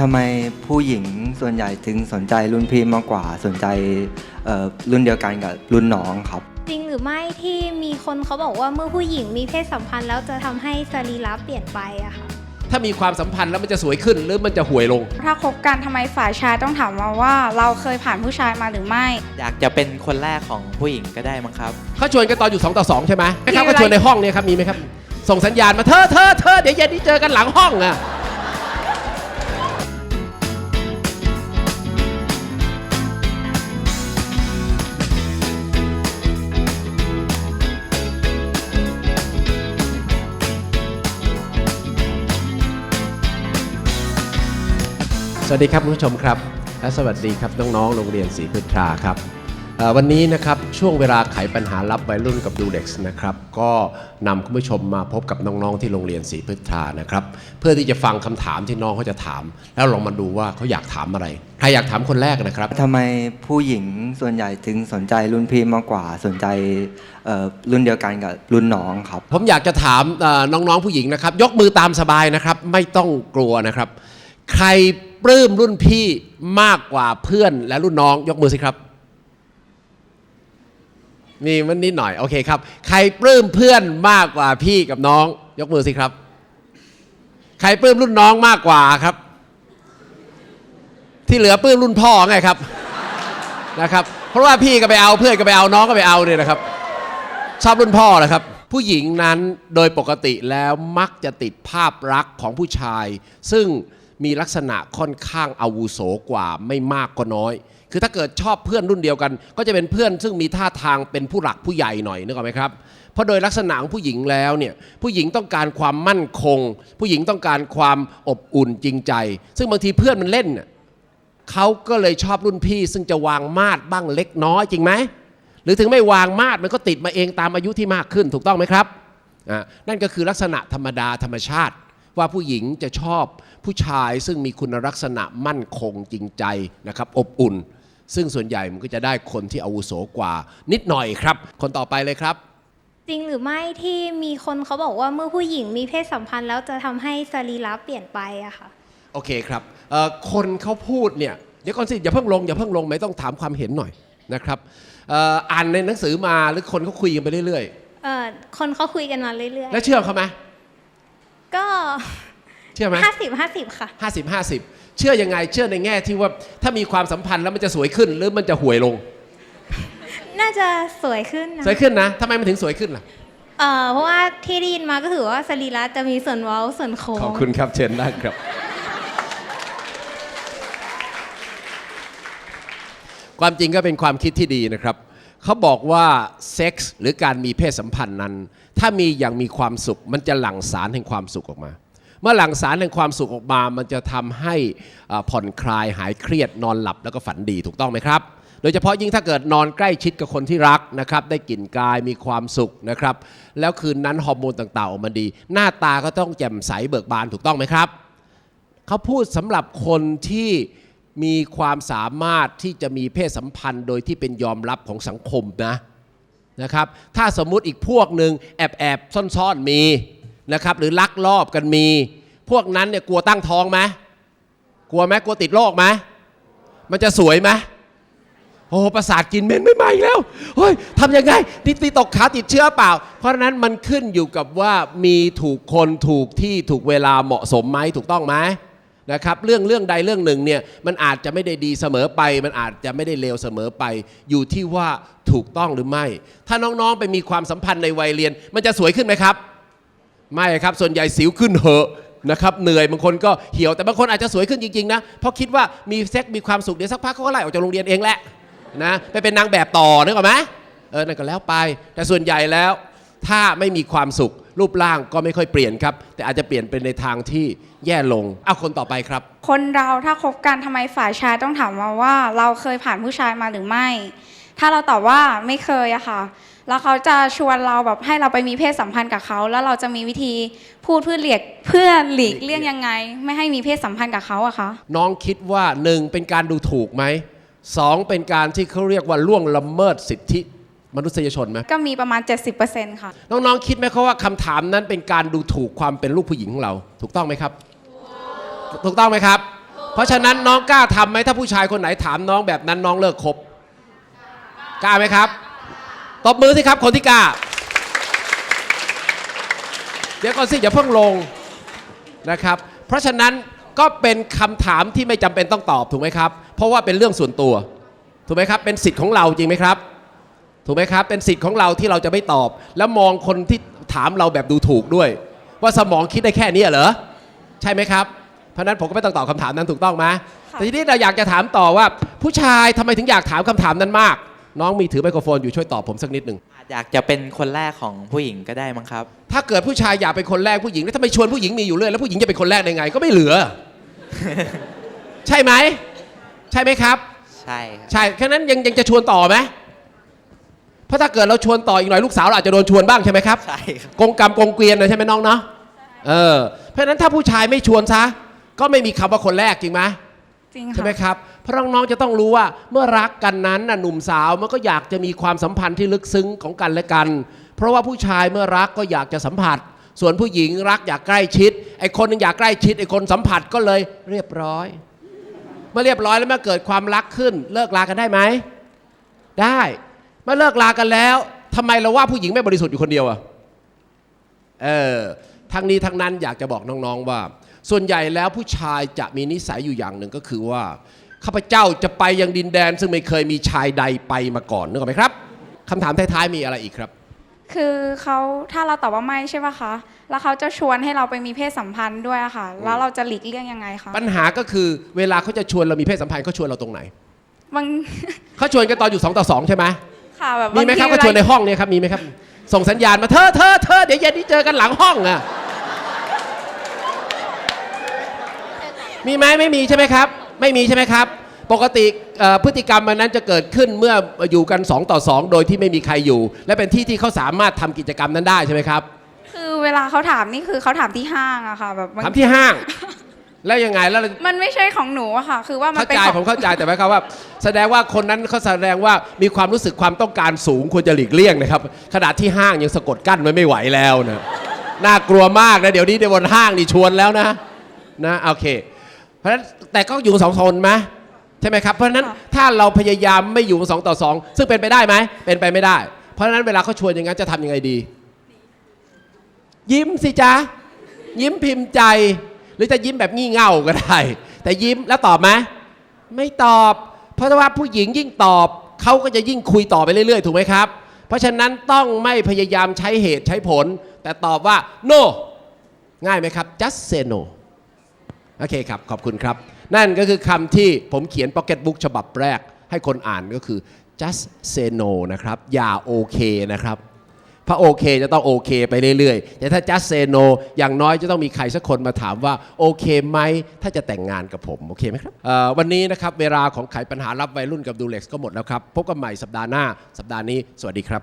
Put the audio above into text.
ทำไมผู้หญิงส่วนใหญ่ถึงสนใจรุ่นพี่มากกว่าสนใจเอ่อรุ่นเดียวกันกับรุ่นน้องครับ จริงหรือไม่ที่มีคนเขาบอกว่าเมื่อผู้หญิงมีเพศสัมพันธ์แล้วจะทำให้สรีระเปลี่ยนไปอะค่ะถ้ามีความสัมพันธ์แล้วมันจะสวยขึ้นหรือมันจะห่วยลง ถ้าคบกันทำไมฝ่ายชายต้องถามมาว่า เราเคยผ่านผู้ชายมาหรือไม่ อยากจะเป็นคนแรกของผู้หญิงก็ได้มั้งครับเขาชวนกันตอนอยู่2ต่อ2ใช่ไหมไหมครับมีเวลาก็ชวนในห้องเนี่ยครับมีไหมครับ ส่งสัญญาณมาเธอเธอเธอเดี๋ยวเย็นนี้เจอกันหลังห้องอะ วัสดีครับคุณผู้ชมครับ และสวัสดีครับน้องๆโรงเรียนศรีพืชราครับเอ่อวันนี้นะครับช่วงเวลาไขปัญหารับวัยรุ่นกับดูเด็กส์นะครับก็นำคุณผู้ชมมาพบกับน้องๆที่โรงเรียนศรีพืชรานะครับเพื่อที่จะฟังคำถามที่น้องเขาจะถาม แล้วลองมาดูว่าเขาอยากถามอะไรใครอยากถามคนแรกนะครับทำไมผู้หญิงส่วนใหญ่ถึงสนใจรุ่นพี่มากกว่าสนใจเอ่อรุ่นเดียวกันกับรุ่นน้องครับ ผมอยากจะถามเอ่อน้องๆผู้หญิงนะครับ ยกมือตามสบายนะครับ ไม่ต้องกลัวนะครับ ใคร ปลื้มรุ่นพี่มากกว่าเพื่อนและรุ่นน้องยกมือสิครับ มีมันนิดหน่อย โอเคครับ ใครปลื้มเพื่อนมากกว่าพี่กับน้อง ยกมือสิครับ ใครปลื้มรุ่นน้องมากกว่าครับ ที่เหลือปลื้มรุ่นพ่อไงครับนะครับ เพราะว่าพี่ก็ไปเอาเพื่อนก็ไปเอาน้องก็ไปเอาเนี่ยนะครับ ชอบรุ่นพ่อเหรอครับผู้หญิงนั้นโดยปกติแล้วมักจะติดภาพลักษณ์ของผู้ชาย ซึ่ง มีลักษณะค่อนข้างอาวุโสกว่าไม่มากก็น้อย คือถ้าเกิดชอบเพื่อนรุ่นเดียวกัน ก็จะเป็นเพื่อนซึ่งมีท่าทางเป็นผู้หลักผู้ใหญ่หน่อยนึกออกไหมครับเพราะโดยลักษณะของผู้หญิงแล้วเนี่ยผู้หญิงต้องการความมั่นคง ผู้หญิงต้องการความอบอุ่นจริงใจ ซึ่งบางทีเพื่อนมันเล่นเขาก็เลยชอบรุ่นพี่ ซึ่งจะวางมาดบ้างเล็กน้อยจริงไหมหรือถึงไม่วางมาดมันก็ติดมาเองตามอายุที่มากขึ้นถูกต้องไหมครับอ่านั่นก็คือลักษณะธรรมดาธรรมชาติ ว่าผู้หญิงจะชอบผู้ชายซึ่งมีคุณลักษณะมั่นคงจริงใจนะครับอบอุ่น ซึ่งส่วนใหญ่มันก็จะได้คนที่อาวุโสกว่า นิดหน่อยครับ คนต่อไปเลยครับจริงหรือไม่ที่มีคนเขาบอกว่าเมื่อผู้หญิงมีเพศสัมพันธ์แล้วจะทำให้สรีระเปลี่ยนไปอะค่ะโอเคครับเอ่อคนเขาพูดเนี่ยเดี๋ยวก่อนสิอย่าเพิ่งลงอย่าเพิ่งลงไม่ต้องถามความเห็นหน่อยนะครับเอ่ออ่านในหนังสือมาหรือคนเขาคุยกันไปเรื่อยเอ่อคนเขาคุยกันมาเรื่อยๆ แล้วเชื่อเขาไหมๆ ก็เชื่อไหมห้าสิบห้าสิบค่ะห้าสิบห้าสิบเชื่อยังไง เชื่อในแง่ที่ว่าถ้ามีความสัมพันธ์แล้วมันจะสวยขึ้น หรือมันจะห่วยลง น่าจะสวยขึ้นนะสวยขึ้นนะทำไมมันถึงสวยขึ้นล่ะเอ่อเพราะว่าที่ได้ยินมาก็คือว่าสรีระจะมีส่วนเว้าส่วนโค้งขอบคุณครับเชิญได้ครับ ความจริงก็เป็นความคิดที่ดีนะครับ เขาบอกว่าเซ็กส์หรือการมีเพศสัมพันธ์นั้น ถ้ามีอย่างมีความสุข มันจะหลั่งสารแห่งความสุขออกมา เมื่อหลั่งสารแห่งความสุขออกมา มันจะทำให้ผ่อนคลายหายเครียดนอนหลับแล้วก็ฝันดีถูกต้องไหมครับ โดยเฉพาะยิ่งถ้าเกิดนอนใกล้ชิดกับคนที่รักนะครับ ได้กลิ่นกายมีความสุขนะครับ แล้วคืนนั้นฮอร์โมนต่างๆออกมาดี หน้าตาก็ต้องแจ่มใสเบิกบานถูกต้องไหมครับเขาพูดสำหรับคนที่ มีความสามารถที่จะมีเพศสัมพันธ์โดยที่เป็นยอมรับของสังคมนะนะครับ ถ้าสมมุติอีกพวกหนึ่งแอบแอบซ่อนๆมีนะครับหรือลักลอบกันมี พวกนั้นเนี่ยกลัวตั้งท้องไหมกลัวไหมกลัวติดโรคไหมมันจะสวยไหมโอ้ประสาทกินเมนไม่ใหม่แล้วเฮ้ยทำยังไงติดตีตกขาติดเชื้อเปล่า เพราะนั้นมันขึ้นอยู่กับว่ามีถูกคนถูกที่ถูกเวลาเหมาะสมไหมถูกต้องไหม นะครับเรื่องเรื่องใดเรื่องหนึ่งเนี่ยมันอาจจะไม่ได้ดีเสมอไป มันอาจจะไม่ได้เลวเสมอไป อยู่ที่ว่าถูกต้องหรือไม่ ถ้าน้องๆไปมีความสัมพันธ์ในวัยเรียน มันจะสวยขึ้นไหมครับ ไม่ครับส่วนใหญ่สิวขึ้นเหอะนะครับเหนื่อยบางคนก็เหี่ยวแต่บางคนอาจจะสวยขึ้นจริงๆนะเพราะคิดว่ามีเซ็กมีความสุขเดี๋ยวสักพักเขาก็ไล่ออกจากโรงเรียนเองแหละนะไปเป็นนางแบบต่อนึกออกไหมเออนั่นก็แล้วไป แต่ส่วนใหญ่แล้วถ้าไม่มีความสุข รูปร่างก็ไม่ค่อยเปลี่ยนครับ แต่อาจจะเปลี่ยนเป็นในทางที่แย่ลงเอาคนต่อไปครับ คนเราถ้าคบกันทำไมฝ่ายชายต้องถามมาว่า เราเคยผ่านผู้ชายมาหรือไม่ ถ้าเราตอบว่าไม่เคยอะค่ะ แล้วเขาจะชวนเราแบบให้เราไปมีเพศสัมพันธ์กับเขา แล้วเราจะมีวิธีพูดเพื่อเลียกเพื่อหลีกเลี่ยงยังไง ไม่ให้มีเพศสัมพันธ์กับเขาอะคะ น้องคิดว่าหนึ่งเป็นการดูถูกไหมสองเป็นการที่เขาเรียกว่าล่วงละเมิดสิทธิ มนุษยชนไหมก็มีประมาณ 70%ค่ะ น้องๆ คิดไหมครับว่าคำถามนั้นเป็นการดูถูกความเป็นลูกผู้หญิงของเรา ถูกต้องไหมครับ ถูกต้องไหมครับ เพราะฉะนั้นน้องกล้าทำไหมถ้าผู้ชายคนไหนถามน้องแบบนั้นน้องเลิกคบกล้าไหมครับ ตบมือสิครับคนที่กล้า เดี๋ยวก่อนสิอย่าเพิ่งลงนะครับ เพราะฉะนั้นก็เป็นคำถามที่ไม่จำเป็นต้องตอบถูกไหมครับ เพราะว่าเป็นเรื่องส่วนตัว ถูกไหมครับ เป็นสิทธิ์ของเราจริงไหมครับ ถูกไหมครับ เป็นสิทธิ์ของเราที่เราจะไม่ตอบ แล้วมองคนที่ถามเราแบบดูถูกด้วย ว่าสมองคิดได้แค่นี้เหรอ ใช่ไหมครับ เพราะฉะนั้นผมก็ไม่ต้องตอบคำถามนั้นถูกต้องไหมค่ะแต่ทีนี้เราอยากจะถามต่อว่า ผู้ชายทำไมถึงอยากถามคำถามนั้นมาก น้องมีถือไมโครโฟนอยู่ช่วยตอบผมสักนิดหนึ่งอาจอยากจะเป็นคนแรกของผู้หญิงก็ได้มั้งครับ ถ้าเกิดผู้ชายอยากเป็นคนแรกผู้หญิงแล้วทำไมชวนผู้หญิงมีอยู่เรื่อยแล้วผู้หญิงจะเป็นคนแรกได้ไง ก็ไม่เหลือ ใช่ไหมใช่ไหมครับ ใช่ครับใช่แค่นั้นยังยังจะชวนต่อไหม เพราะถ้าเกิดเราชวนต่ออีกหน่อยลูกสาวเราอาจจะโดนชวนบ้างใช่ไหมครับใช่ครับ กงกรรมกงเกวียนนะใช่ไหมน้องเนาะเออเพราะฉะนั้นถ้าผู้ชายไม่ชวนซะก็ไม่มีคำว่าคนแรกจริงไหม จริงใช่ไหมค่ะครับ เพราะน้องๆจะต้องรู้ว่าเมื่อรักกันนั้นน่ะหนุ่มสาวมันก็อยากจะมีความสัมพันธ์ที่ลึกซึ้งของกันและกัน เพราะว่าผู้ชายเมื่อรักก็อยากจะสัมผัส ส่วนผู้หญิงรักอยากใกล้ชิด ไอ้คนหนึงอยากใกล้ชิดไอ้คนสัมผัสก็เลยเรียบร้อย เมื่อเรียบร้อยแล้วเมื่อเกิดความรักขึ้นเลิกลากันได้ไหม ได้เมื่อเลิกลากันแล้วทำไมเราว่าผู้หญิงไม่บริสุทธิ์อยู่คนเดียวอะเออทั้งนี้ทั้งนั้นอยากจะบอกน้องๆว่า ส่วนใหญ่แล้วผู้ชายจะมีนิสัยอยู่อย่างหนึ่งก็คือว่าข้าพเจ้าจะไปยังดินแดน ซึ่งไม่เคยมีชายใดไปมาก่อนนึกออกไหมครับคำถามท้ายๆมีอะไรอีกครับ คือเขาถ้าเราตอบว่าไม่ใช่ป่ะคะแล้วเขาจะชวนให้เราไปมีเพศสัมพันธ์ด้วยอะค่ะ แล้วเราจะหลีกเลี่ยงยังไงคะปัญหาก็คือเวลาเขาจะชวนเรามีเพศสัมพันธ์เขาชวนเราตรงไหนบางเขาชวนกันตอนอยู่2ต่อ2ใช่ไหม ค่ะแบบมีไหมครับางเขาทีชวนในห้องเนี่ยครับมีไหมครับ ส่งสัญญาณมาเธอเธอเธอเดี๋ยวเย็นนี้เจอกันหลังห้องอะมีไหมไม่มีใช่ไหมครับ ไม่มีใช่ไหมครับ ปกติเอ่อพฤติกรรมมันนั้นจะเกิดขึ้นเมื่ออยู่กัน 2 ต่อ 2 โดยที่ไม่มีใครอยู่ และเป็นที่ที่เขาสามารถทำกิจกรรมนั้นได้ใช่ไหมครับ คือเวลาเขาถามนี่คือเขาถามที่ห้างอะค่ะแบบบางทำที่ห้าง แล้วยังไงแล้วเรามันไม่ใช่ของหนูอะค่ะ คือว่ามันเข้าเป็นใจของผมเข้าใจแต่หมายความว่า แสดงว่าคนนั้นเขาแสดงว่ามีความรู้สึกความต้องการสูงควรจะหลีกเลี่ยงนะครับขนาดที่ห้างยังสะกดกั้นไว้ไม่ไหวแล้วนะน่ากลัวมากนะเดี๋ยวนี้ในบนห้างนี่ชวนแล้วนะนะโอเค เพราะฉะนั้นแต่ก็อยู่สองคนไหมใช่ไหมครับเพราะฉะนั้นถ้าเราพยายามไม่อยู่สองต่อสองซึ่งเป็นไปได้ไหมเป็นไปไม่ได้ เพราะฉะนั้นเวลาเขาชวนอย่างนั้นจะทำยังไงดี ยิ้มสิจ๊ะยิ้มพิมพ์ใจ หรือจะยิ้มแบบงี่เง่าก็ได้ แต่ยิ้มแล้วตอบไหมไม่ตอบ เพราะว่าผู้หญิงยิ่งตอบเขาก็จะยิ่งคุยต่อไปเรื่อยๆ ถูกไหมครับ เพราะฉะนั้นต้องไม่พยายามใช้เหตุใช้ผล แต่ตอบว่า no ง่ายไหมครับ just say no โอเคครับ ขอบคุณครับ นั่นก็คือคำที่ผมเขียน Pocket Book ฉบับแรก ให้คนอ่านก็คือ just say no นะครับ อย่าโอเคนะครับ พระโอเคจะต้องโอเคไปเรื่อยๆ แต่ถ้า just say no อย่างน้อยจะต้องมีใครสักคนมาถามว่าโอเคไหมถ้าจะแต่งงานกับผมโอเคไหมครับวันนี้นะครับเวลาของไขปัญหารับวัยรุ่นกับดูเล็กก็หมดแล้วครับ พบกันใหม่สัปดาห์หน้า สัปดาห์นี้ สวัสดีครับ